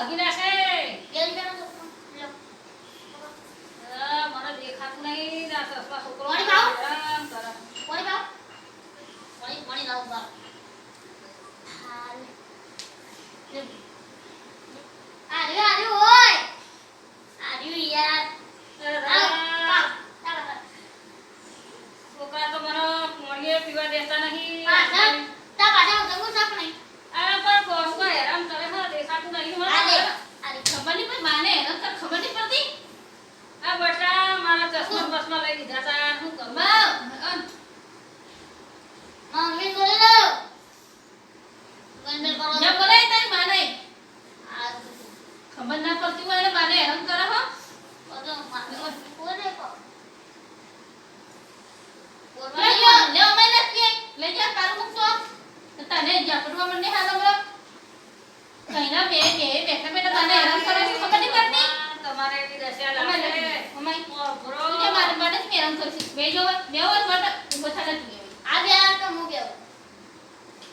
ಆಗಿನ ચશ્મા બસમાં લઈ લીધા તા શું કરું 136 બે જો બે વત વટ ઊભો થા નથી આ બે આ તો મુ બે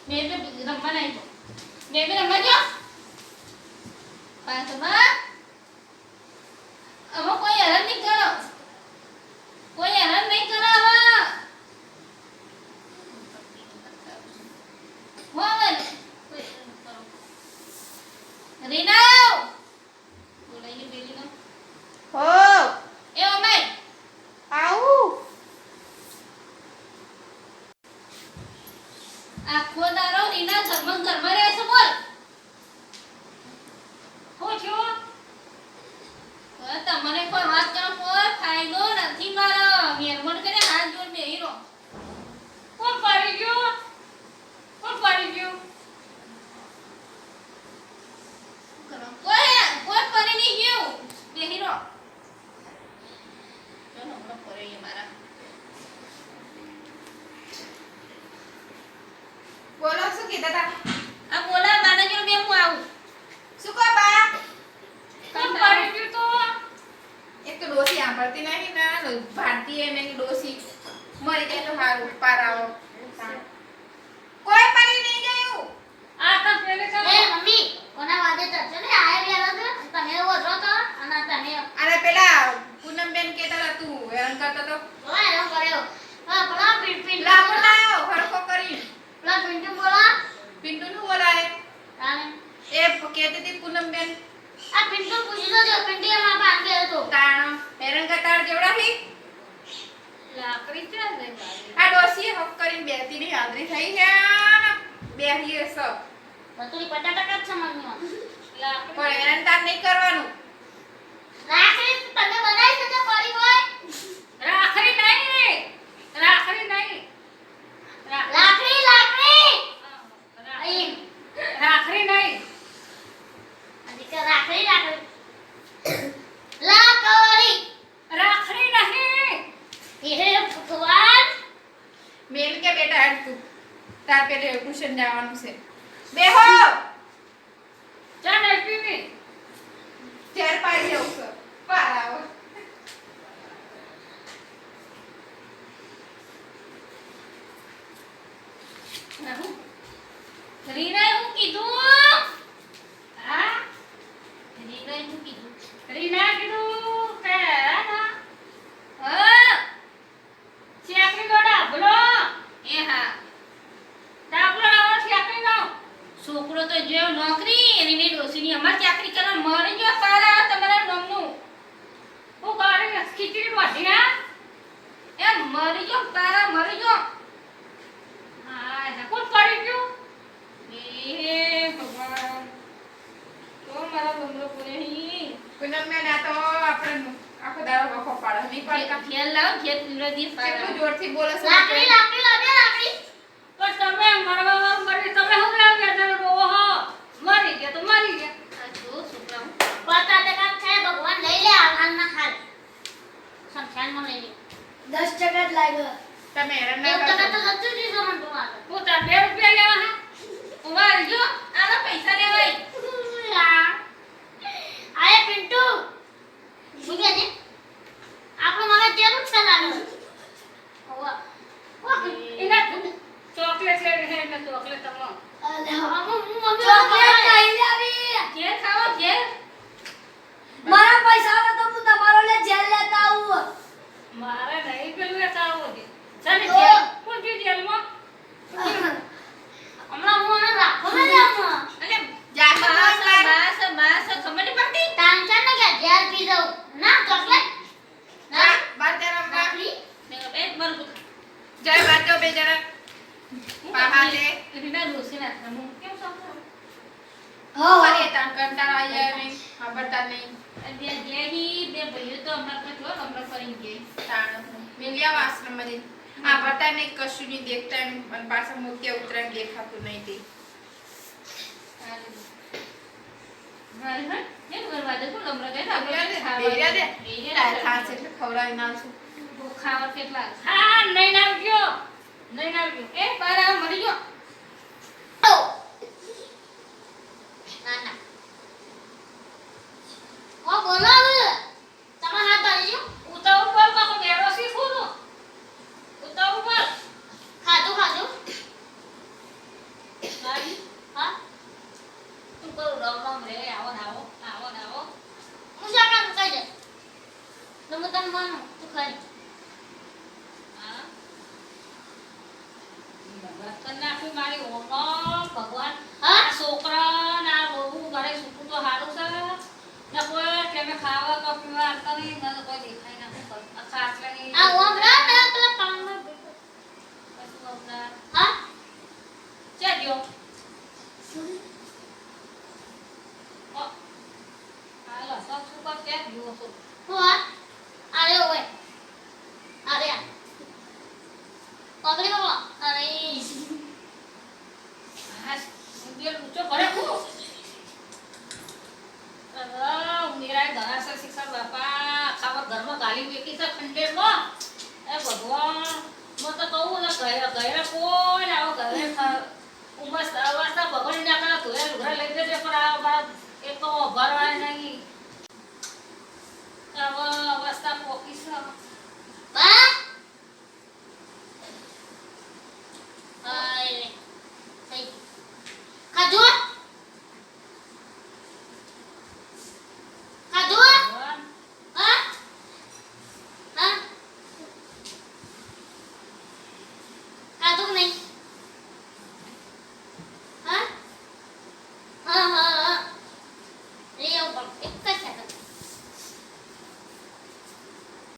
મે બે રમવા નહીં બે બે રમવા જો પાંચમાં અમો કોઈ હરણ નહીં કરો. કોઈ હરણ નહીં કરાવા આખો દારો રીના ઘરમાં ઘરમાં રહે છે, બોલ. હું છું? તમને કોઈ વાત કરો કોઈ ફાયદો નથી મારો મેરમણ કરે હાથ જોડ બેહી રહો કોણ પાડી ગયું કોણ પાડી ગયું કરો. કોઈ કોઈ પડી નહીં ગયું બેહી રહો ચાલો હમણાં પરે એ મારા બોલો શું કીધા તા આ બોલા મારા જોડે બે હું આવું? શું કહો બા? પાડી ગયું તો? એક તો ડોસી સાંભળતી નહીં ના ભારતીય એને ડોસી. મરી જાય તો સારું પારાઓ કોઈ પડી નહીં ગયું. આ તો પેલે એ મમ્મી કોના વાદે ચડશે ને? આયા બેઠા છે તમે ઓછો તો? અને તમે અરે પેલા પૂનમબેન કહેતા હતા તું હેરાન કરતો તો હા એનો કર્યો. હા પેલા પિન પિન લાવો લાવો હરખો કરી પેલા પિન્ટુ બોલા પિન્ટુ નું બોલાય તાને એ કહેતી હતી પૂનમબેન આ પિન્ટુ પૂછી તો જો પિન્ટુ એમાં પાન ગયો તો તાણ હેરાન કરતા જેવડા હી લાકડી છે ને બારી. આ ડોસી હક કરીને બેતી ની હાજરી થઈ છે ને બેહી છે સબ બતુરી ટકા જ છે પણ હેરાન તાર નહીં કરવાનું. રાખડી તમે બનાવી શકો કરી હોય રાખડી નહીં રાખડી નહીં રા- લાકડી લાકડી રા- અહીં રાખડી નહીં હજી કે રાખડી રાખડી લાકડી રાખડી નહીં હે ભગવાન મેલ કે બેટા હેડ તું તાર પેલે ટ્યુશન જવાનું છે. બેહો! ચા પીવી ચાર પાડી જવું છે. પાર આવો. રીના હું કીધું હા રીનાએ હું કીધું રીનાએ કીધું કે હા હા ચાકરી નો ડાબલો એ હા ડાબલો લાવો ચાકરી નો છોકરો તો જો નોકરી એની ડોસીની અમાર ચાકરી કરવા મરી ગયો તારા તમારા નામનું. હું ગાડી ખીચડી બાંધી હા એ મરી ગયો તારા મરી ગયો હા હા કોણ પડી ગયું? એ ભગવાન. તો મારા બંગલો પૂરે હી. પૂનમ તો આપણે આખો દાડો વખો પાડે. નહીં પાડતા. ઘેર લાવ પીવડા દી કેટલું જોરથી બોલે છે લાકડી લાકડી લાગે લાકડી પણ તમે મરવા વાળ મરી તમે હું લાવ્યા તમે બહુ હો મરી ગયા તો મરી ગયા આ જો છોકરા હું પચાસ ટકા છે ભગવાન લઈ લે હાલ ના હાલ સંખ્યાનમાં લઈ દસ ટકા જ લાગ્યો. તમે હેરાન એક તો સચ્ચું જ સમજ તું હું તાર બે રૂપિયા લેવા હા? ઊભા જો આના પૈસા લેવાય. આયા પિન્ટુ. મુજે દે આપણો જેવું જ ચલાવે? ઓવા તને હું આને રાખો ને નહીં પડતી? તાન ચાને કે જેલ પી દઉં ના ચોકલેટ? ના? બાર તેરા બાકી મેં બે મર જય મિલ્યા આશ્રમમાં જઈ હા પતા નહીં કશું નહીં દેખતા અને પાછા મોતિયા ઉતરાણ દેખાતું નહીં તે ખવડાવી નાખશું ખાવા કેટલા? હા નહીં નાખ્યો નહીં નાખ્યો એ બરાબર મળી ગયો. ભગવાન હા છોકરા ના બહુ તો સારું છે ને કોઈ ખાવા તો પીવા આવતા નહીં કોઈ દેખાય ના ખાસ ઘરે કોઈ આવો ઘરે ઉમર અવસ્થા ભગવાન નાખા ઘરે ઘરે લઈ જશે પણ આ બાપ એક તો ભરવાય નહીં અવસ્થા પોકી